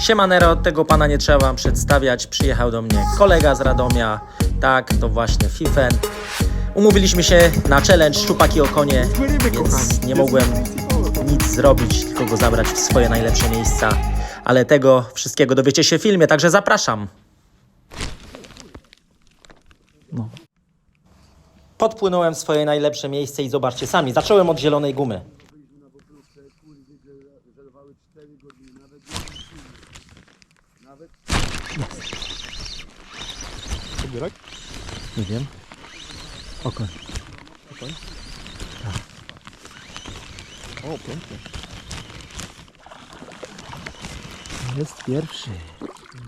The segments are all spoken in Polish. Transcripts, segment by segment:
Siemanero, od tego pana nie trzeba wam przedstawiać. Przyjechał do mnie kolega z Radomia. Tak, to właśnie Fifen. Umówiliśmy się na challenge szczupaki o konie, więc nie mogłem nic zrobić, tylko go zabrać w swoje najlepsze miejsca. Ale tego wszystkiego dowiecie się w filmie, także zapraszam. No. Podpłynąłem w swoje najlepsze miejsce i zobaczcie sami, zacząłem od zielonej gumy. Pobierak? Nie wiem. Okoń. O, pięknie. Jest pierwszy.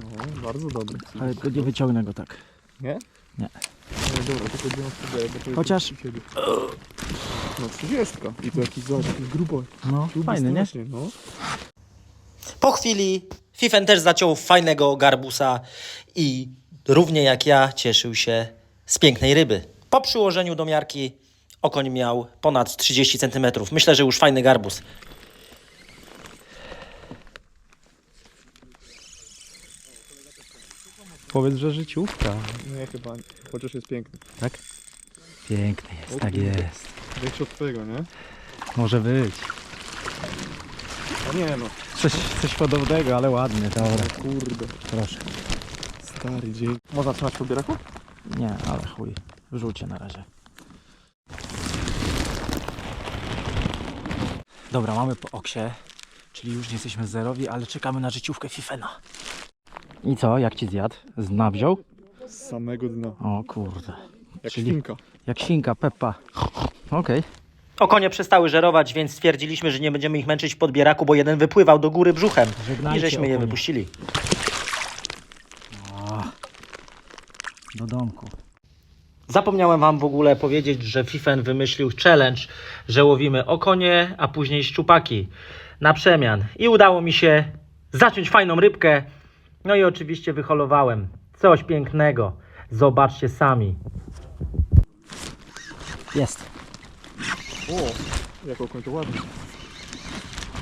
No, bardzo dobry. Ale to nie wyciągnę go tak. Nie? Nie. No dobra, tylko gdzie on pobierek, bo to jest Chociaż-. No, 30. I to jakiś, zobacz, jakiś grubo. No, gruby fajny, nie? strasznie, No. Po chwili Fifen też zaciął fajnego garbusa i równie jak ja cieszył się z pięknej ryby. Po przyłożeniu do miarki okoń miał ponad 30 cm. Myślę, że już fajny garbus. Powiedz, że życiówka. Nie, chyba nie. Chociaż jest piękny. Tak? Piękny jest, tak jest. Większy od twojego, nie? Może być. A nie no. Coś, coś podobnego, ale ładny, dobra. O kurde. Proszę. Stary dzień. Można trzymać pobieraku? Nie, ale chuj. Wrzucie na razie. Dobra, mamy po oksie, czyli już nie jesteśmy zerowi, ale czekamy na życiówkę Fifena. I co, jak ci zjadł? Zna wziął? Z samego dna. O kurde. Jak Czyli- świnka. Jak świnka, Peppa. Okej. Okonie przestały żerować, więc stwierdziliśmy, że nie będziemy ich męczyć w podbieraku, bo jeden wypływał do góry brzuchem. I Żegnajcie, żeśmy je okonie. wypuścili. Do domku. Zapomniałem wam w ogóle powiedzieć, że Fifen wymyślił challenge, że łowimy okonie, a później szczupaki na przemian. I udało mi się zaciąć fajną rybkę. No i oczywiście wyholowałem. Coś pięknego. Zobaczcie sami. Jest. O, jak to ładnie.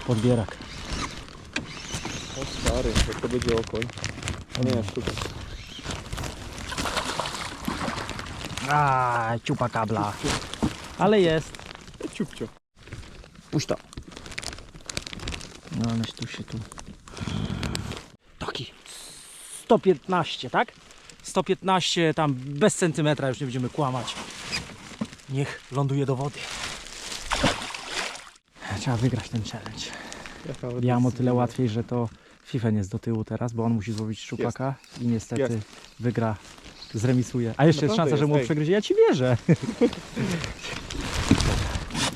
Podbierak. O stary, jak to będzie okoń. A nie, sztuka. A, ciupa kabla. Ale jest. E, Ciupcio. Puść to. No aleś tu się tu. Taki 115, tak? 115 tam bez centymetra już nie będziemy kłamać. Niech ląduje do wody. Trzeba wygrać ten challenge. Ja mam o ładna tyle łatwiej, że to Fifen jest do tyłu teraz, bo on musi złowić szczupaka i niestety Jest. wygra, zremisuje. A jeszcze jest Naprawdę szansa, że jest, mu przegryzie. Ja ci wierzę.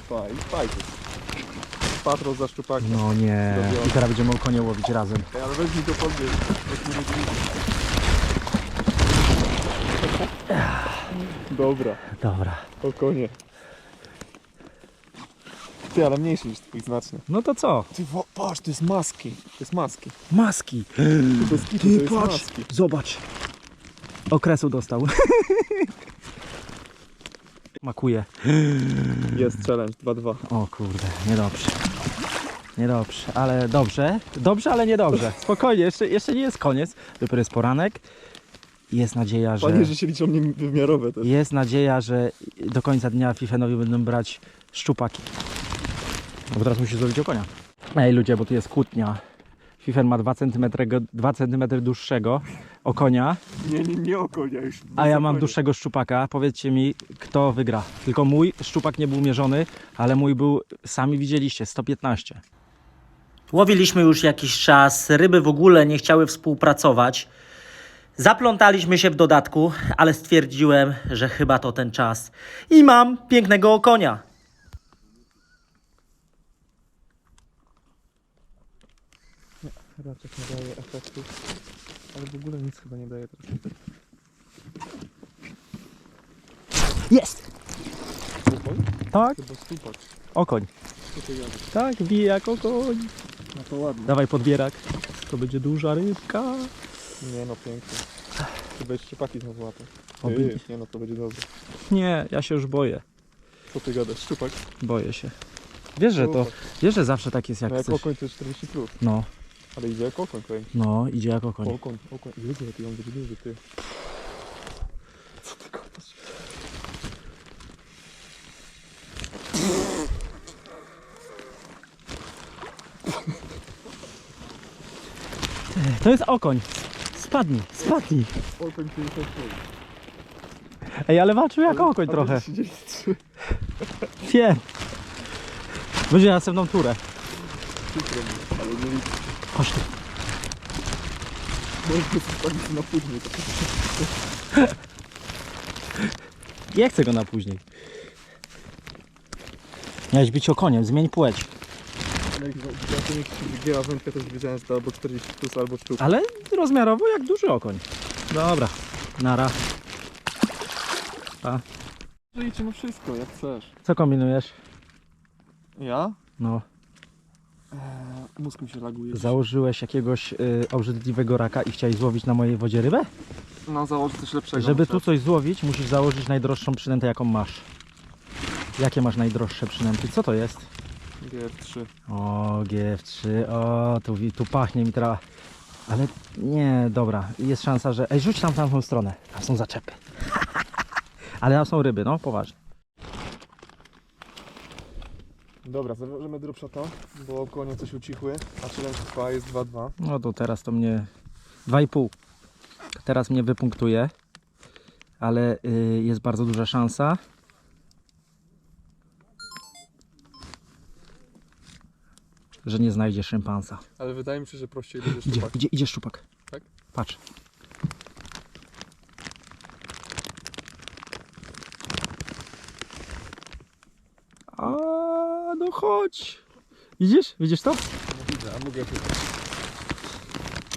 Faj, fajnie. Patrol za szczupaka. No nie. I teraz będziemy konie łowić razem. Ej, ale weź mi to podbierz. jak nie będzie widzieć. Dobra, Dobra. o konie. Ty, ale mniejszy niż twój znacznie. No to co? Ty, wo- patrz, to jest maski. To jest maski. Maski. To jest kitu, to jest maski. Zobacz. Okresu dostał. Makuje. Jest challenge 2-2. O kurde, niedobrze. Niedobrze, ale dobrze. Dobrze, ale niedobrze. Spokojnie, jeszcze, jeszcze nie jest koniec. Dopiero jest poranek. Jest nadzieja, że... Panie, że się liczą mnie wymiarowe też. Jest nadzieja, że do końca dnia Fifenowi będą brać szczupaki. No bo teraz musi złowić okonia. Ej ludzie, bo tu jest kłótnia. Fifen ma 2 cm, 2 cm dłuższego okonia, Nie, nie, nie o konia już. a ja mam dłuższego szczupaka. Powiedzcie mi, kto wygra. Tylko mój szczupak nie był mierzony, ale mój był, sami widzieliście, 115. Łowiliśmy już jakiś czas, ryby w ogóle nie chciały współpracować. Zaplątaliśmy się w dodatku, ale stwierdziłem, że chyba to ten czas. I mam pięknego okonia. Raczek nie daje efektu. Ale w ogóle nic chyba nie daje teraz. Jest! Okoń? Tak, Chyba stupak. okoń. Co? Tak, bije jak okoń. No to ładnie. Dawaj podbierak. To będzie duża rybka. Nie no, pięknie. Chyba jeszcze szczupaki znowu łapę. Nie no, to będzie dobre. Nie, ja się już boję. Co ty gadasz? Szczupak? Boję się. Wiesz, że to, Szczupak. wiesz, że zawsze tak jest jak No jak coś. okoń to jest 40 plus. No. Ale idzie jak okoń kręci. No, idzie jako koń. Okoń, okoń. Jezu, jaki on będzie duży, ty. Co ty kopasz? To jest okoń. Spadnij, spadnij. Okoń 56. Ej, ale walczył jak okoń A trochę. 33. Wiem. Będzie następną turę. Przykro mi, ale nie liczę. Chodź tu. Może zostawić na później. Nie chcę go na później. Miałeś być okoniem, zmień płeć. Ale jak za- Ja to niech się wygięła wędkę, to już wiedziałem, że to albo 40 plus, albo szczup. Ale rozmiarowo jak duży okoń. Dobra, nara. Liczymy wszystko, jak chcesz. co kombinujesz? Ja? No, Eee, mózg mi się laguje. założyłeś jakiegoś y, obrzydliwego raka i chciałeś złowić na mojej wodzie rybę? No założę coś lepszego. Żeby muszę. tu coś złowić, musisz założyć najdroższą przynętę, jaką masz. Jakie masz najdroższe przynęty? Co to jest? GF3. O, GF3, o, tu, tu pachnie mi teraz. Ale nie, dobra, jest szansa, że... Ej, rzuć tam w tamtą stronę, tam są zaczepy. Ale tam są ryby, no, poważnie. Dobra, zawiążemy dropshota, bo konie coś ucichły, a challenge trwa, jest 2-2. No to teraz to mnie... 2,5. Teraz mnie wypunktuje. Ale y, jest bardzo duża szansa. Że nie znajdzie szympansa. Ale wydaje mi się, że prościej będzie Idzie, szczupak. idzie, idzie szczupak. Tak? Patrz. A, no chodź. Widzisz? Widzisz to? No widzę, a mogę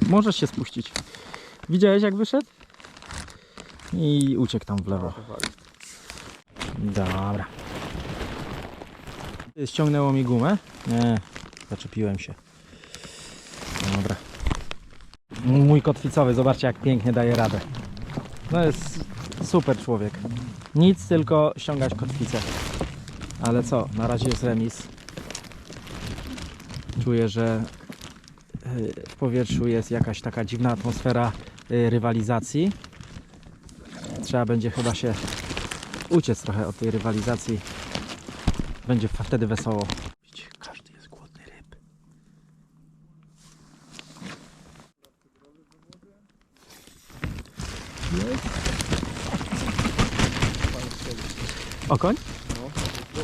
Możesz się spuścić. Widziałeś jak wyszedł? I uciekł tam w lewo. powalić. Dobra. Ściągnęło mi gumę? Nie, zaczepiłem się. Dobra. Mój kotwicowy, zobaczcie jak pięknie daje radę. No jest super człowiek. Nic, tylko ściągać kotwicę. Ale co, na razie jest remis. Czuję, że y, w powietrzu jest jakaś taka dziwna atmosfera y, rywalizacji. Trzeba będzie chyba się uciec trochę od tej rywalizacji. Będzie wtedy wesoło. Każdy jest głodny ryb. Okoń? No.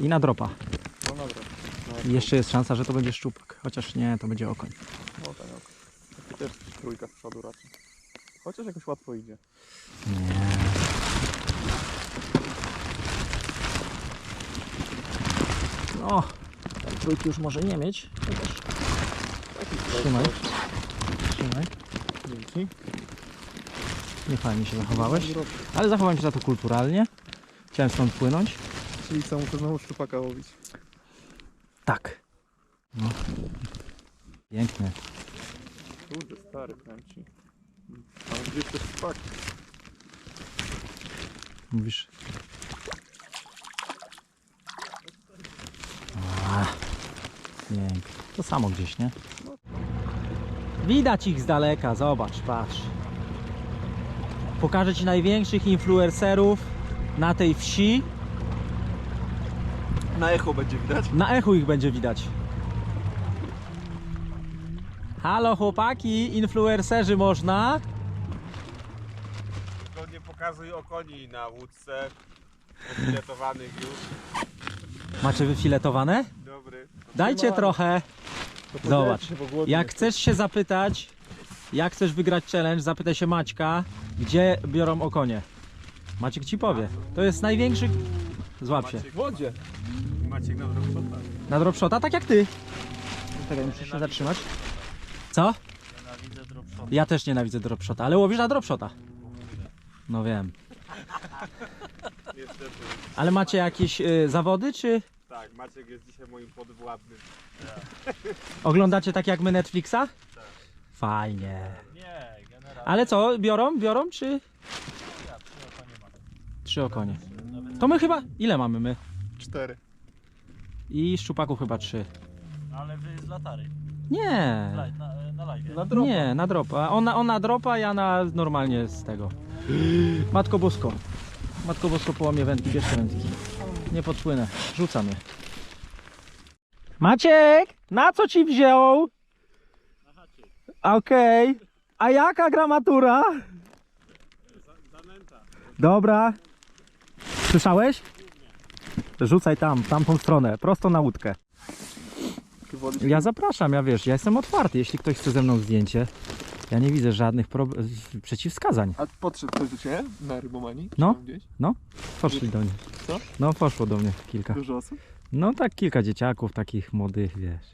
I na dropa. No dobra. I jeszcze jest szansa, że to będzie szczupak. Chociaż nie, to będzie okoń. No tak, ok. Taki też trójka z przodu raczej. Chociaż jakoś łatwo idzie. Nie. No, tej trójki już może nie mieć. Chociaż Taki Trzymaj. trzymaj. Dzięki. Nie fajnie się zachowałeś. Ale zachowałem się za to kulturalnie. Chciałem stąd płynąć. Czyli co, muszę znowu szczupaka łowić. Tak. No. Piękny. Kurde, stary, powiem ci. Mam gdzieś też szpak. Mówisz. A, pięknie. To samo gdzieś, nie? Widać ich z daleka, zobacz, patrz. Pokażę Ci największych influencerów na tej wsi. Na echo będzie widać. Na echu ich będzie widać. Halo chłopaki, influencerzy można? Tylko nie pokazuj okoni na łódce filetowanych już. Macie wyfiletowane? Dobry. Dajcie trochę. Zobacz, Jak chcesz się zapytać, jak chcesz wygrać challenge, zapytaj się Maćka, gdzie biorą okonie. Maciek ci powie. To jest największy... Złap się. W wodzie. Maciek na drogę Na dropshota, tak jak ty. Czekaj, muszę się zatrzymać. Co? Ja też nienawidzę dropshota, ale łowisz na dropshota. No wiem. Ale macie jakieś y, zawody, czy Tak, Maciek jest dzisiaj moim podwładnym. oglądacie tak jak my Netflixa? Fajnie. Ale co, biorą, biorą, czy... Trzy okonie. To my chyba... Ile mamy my? Cztery. i szczupaków chyba trzy. Ale wy z latary. Nie, Na, na live. Na dropa. nie, na dropa. Ona, ona dropa, ja na normalnie z tego. Matko Bosko. Matko Bosko połamie wędki, bierz te wędki. Nie podpłynę, rzucam je. Maciek, na co ci wziął? Okej. A jaka gramatura? Dobra. Słyszałeś? Rzucaj tam, w tamtą stronę, prosto na łódkę. Ja zapraszam, ja wiesz, ja jestem otwarty, jeśli ktoś chce ze mną zdjęcie. Ja nie widzę żadnych prob- przeciwwskazań. A podszedł ktoś do Ciebie na rybomanii? Czy No. tam Gdzieś? Poszli do mnie. Co? No, poszło do mnie kilka. Dużo osób? No tak, kilka dzieciaków takich młodych, wiesz.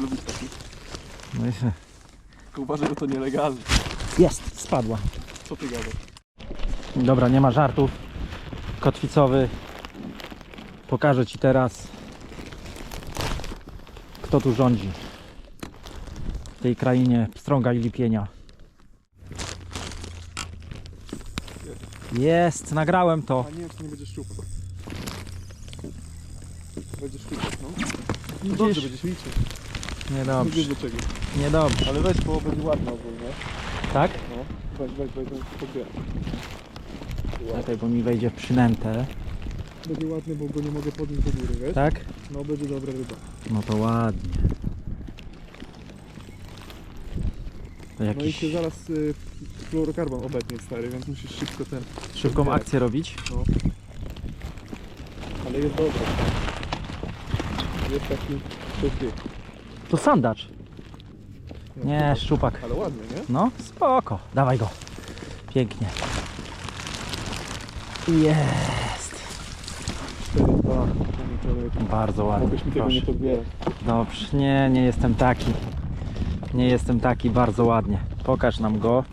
Lubisz takich? No i się... Tylko uważaj, że to nielegalne. Jest, spadła. Co Ty gadasz? Dobra, nie ma żartów. Kotwicowy. Pokażę Ci teraz, kto tu rządzi. W tej krainie pstrąga i lipienia. Jest, nagrałem to. A nie wiem, czy nie będziesz szczupał. Będziesz szczupał, no. Widzisz? Dobrze, będziesz liczył. Nie Niedobrze, wiesz do czego. niedobrze. Ale weź, bo będzie ładne ogólnie. Tak? No. Weź, weź, weź, weź, podbieram. Czekaj, bo mi wejdzie w przynętę. Będzie ładny, bo go nie mogę podnieść do góry, wiesz? Tak? No, będzie dobra ryba. No to ładnie. To No i jakiś się zaraz y, fluorokarbon obetnie, stary, więc musisz szybko ten... szybką akcję robić. No. Ale jest dobry. Jest taki szybki. To sandacz. Nie, szczupak. Ale ładny, nie? No, spoko. Dawaj go. Pięknie. Jest. 4-2, panie człowieku. Bardzo ładnie. Mogłeś mi tego Proszę. podbierać. Dobrze. Nie, nie jestem taki. Nie jestem taki. Bardzo ładnie. Pokaż nam go.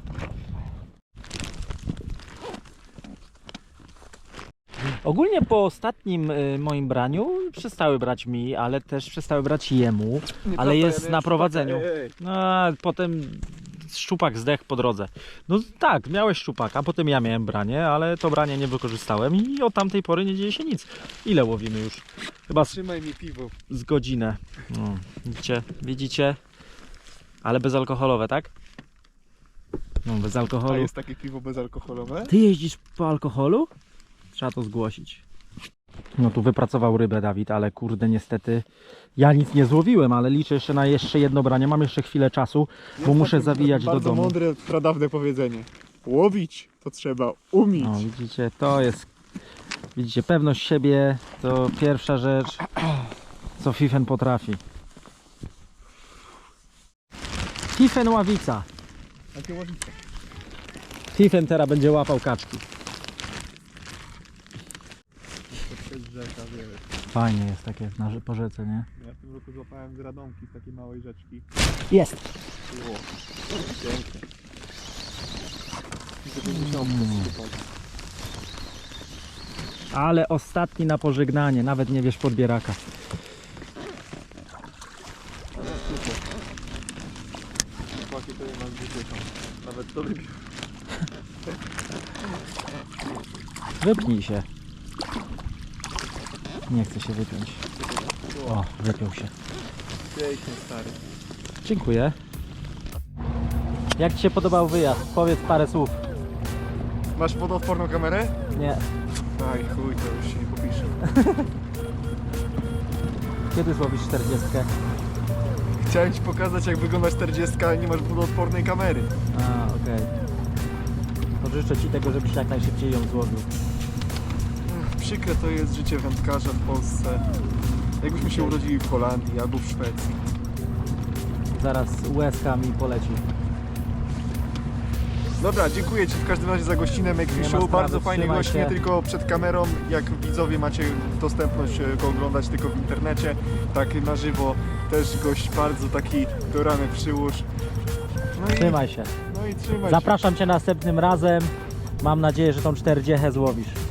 Ogólnie po ostatnim y, moim braniu przestały brać mi, ale też przestały brać jemu. Ale jest na prowadzeniu. No, a potem szczupak zdechł po drodze. No tak, miałeś szczupaka, potem ja miałem branie, ale to branie nie wykorzystałem i od tamtej pory nie dzieje się nic. Ile łowimy już? Chyba z, Trzymaj mi piwo. z godzinę. No, widzicie? Widzicie? Ale bezalkoholowe, tak? No, bez A alkoholu. jest takie piwo bezalkoholowe? Ty jeździsz po alkoholu? Trzeba to zgłosić. No tu wypracował rybę Dawid, ale kurde niestety ja nic nie złowiłem, ale liczę jeszcze na jeszcze jedno branie. Mam jeszcze chwilę czasu, bo Jest muszę takie zawijać do bardzo domu. mądre, pradawne powiedzenie. Łowić to trzeba umieć. No widzicie, to jest widzicie, pewność siebie to pierwsza rzecz co Fifen potrafi. Fifen ławica. Takie łowice. Fifen teraz będzie łapał kaczki. To jest rzeka, wiesz. Fajnie jest takie na, rze- po rzece, nie? Ja w tym roku złapałem z Radomki z takiej małej rzeczki. Jest. Było. Pięknie. Dziewięćdziesiątka Mm. Ale ostatni na pożegnanie, nawet nie wiesz podbieraka. Chłopaki to Nawet to. Wypnij się. Nie chce się wypiąć. O, wypiął się. Pięknie stary. Dziękuję. Jak Ci się podobał wyjazd? Powiedz parę słów. Masz wodoodporną kamerę? Nie. Aj chuj, to już się nie popisze. Kiedy złowisz 40? Chciałem ci pokazać jak wygląda 40, ale nie masz wodoodpornej kamery. A, okej. To życzę Ci tego, żebyś jak najszybciej ją złowił. Przykre to jest życie wędkarza w Polsce. Jakbyśmy się urodzili w Holandii albo w Szwecji. Zaraz łezka mi poleci. Dobra, dziękuję Ci w każdym razie za gościnę ma Show. sprawy, Bardzo fajny trzymaj się. tylko przed kamerą. Jak widzowie macie dostępność e, go oglądać tylko w internecie, tak na żywo. Też gość bardzo taki do rany przyłóż. No i, Trzymaj się. no i trzymaj się. Zapraszam Cię następnym razem. Mam nadzieję, że tą 40 złowisz.